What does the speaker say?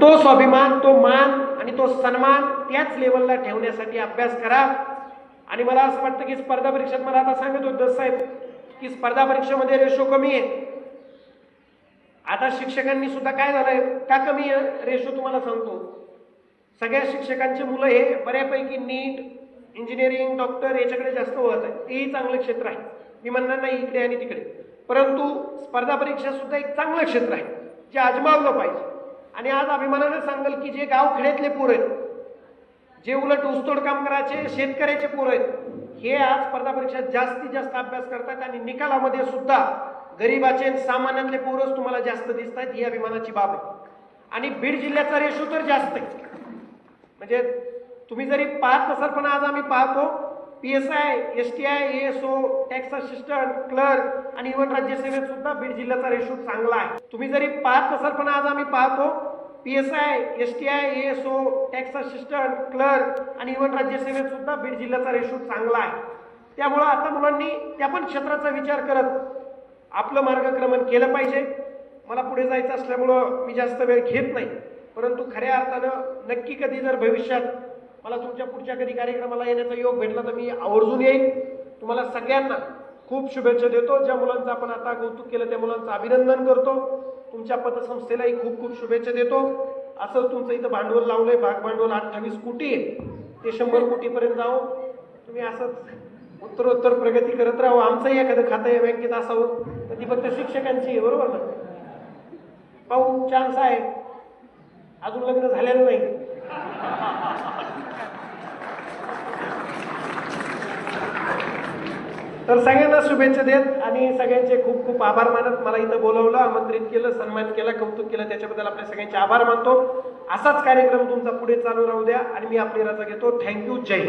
तो स्वाभिमान तो मान आणि तो सन्मान त्याच लेवलला ठेवण्यासाठी अभ्यास करा. आणि मला असं वाटतं की स्पर्धा परीक्षेत मला आता सांगत होत साहेब की स्पर्धा परीक्षेमध्ये रेशो कमी आहे. आता शिक्षकांनी सुद्धा काय झालंय का कमी आहे? रेशो तुम्हाला सांगतो. सगळ्या शिक्षकांचे मुलं हे बऱ्यापैकी नीट इंजिनिअरिंग डॉक्टर याच्याकडे जास्त वळत आहे तेही चांगलं क्षेत्र आहे. मी म्हणणार नाही इकडे आणि तिकडे. परंतु स्पर्धा परीक्षा सुद्धा एक चांगलं क्षेत्र आहे जे आजमावलं पाहिजे. आणि आज अभिमानानं सांगल की जे गाव खेड्यातले पोरं आहेत जे उलट ऊसतोड कामगाराचे शेतकऱ्याचे पोरं आहेत हे आज स्पर्धा परीक्षा जास्तीत जास्त अभ्यास करतात आणि निकालामध्ये सुद्धा गरीबाचे आणि सामान्यातले पोरच तुम्हाला जास्त दिसत आहेत ही अभिमानाची बाब आहे. आणि बीड जिल्ह्याचा रेशो तर जास्त आहे. म्हणजे तुम्ही जरी पाहत नसाल पण आज आम्ही पाहतो P S I S T I S O tax assistant clerk आणि इव्हन राज्यसेवेत सुद्धा बीड जिल्ह्याचा रेशो चांगला आहे. तुम्ही जरी पाहत नसाल पण आज आम्ही पाहतो P S I S T I S O tax assistant clerk आणि इव्हन राज्यसेवेत सुद्धा बीड जिल्ह्याचा रेशो चांगला आहे. त्यामुळं आता मुलांनी त्या पण क्षेत्राचा विचार करत आपलं मार्गक्रमण केलं पाहिजे. मला पुढे जायचं असल्यामुळं मी जास्त वेळ घेत नाही. परंतु खऱ्या अर्थानं नक्की कधी जर भविष्यात मला तुमच्या पुढच्या कधी कार्यक्रमाला येण्याचा योग भेटला तर मी आवर्जून येईन. तुम्हाला सगळ्यांना खूप शुभेच्छा देतो. ज्या मुलांचं आपण आता कौतुक केलं त्या मुलांचं अभिनंदन करतो. तुमच्या पतसंस्थेलाही खूप खूप शुभेच्छा देतो. असं तुमचं इथं भांडवल लावलंय. भाग भांडवल अठ्ठावीस कोटी आहे. ते शंभर कोटीपर्यंत जाऊ तुम्ही असंच उत्तरोत्तर प्रगती करत राहू. आमचंही एखादं खातं या बँकेत असावं. तर ती फक्त शिक्षकांची आहे बरोबर ना? पाहू चान्स आहे. अजून लग्न झालेलं नाही. तर सगळ्यांना शुभेच्छा देत आणि सगळ्यांचे खूप खूप आभार मानत मला इथं बोलवलं आमंत्रित केलं सन्मान केला कौतुक केलं. त्याच्याबद्दल आपल्या सगळ्यांचे आभार मानतो. असाच कार्यक्रम तुमचा पुढे चालू राहू द्या आणि मी आपली रजा घेतो. थँक्यू जय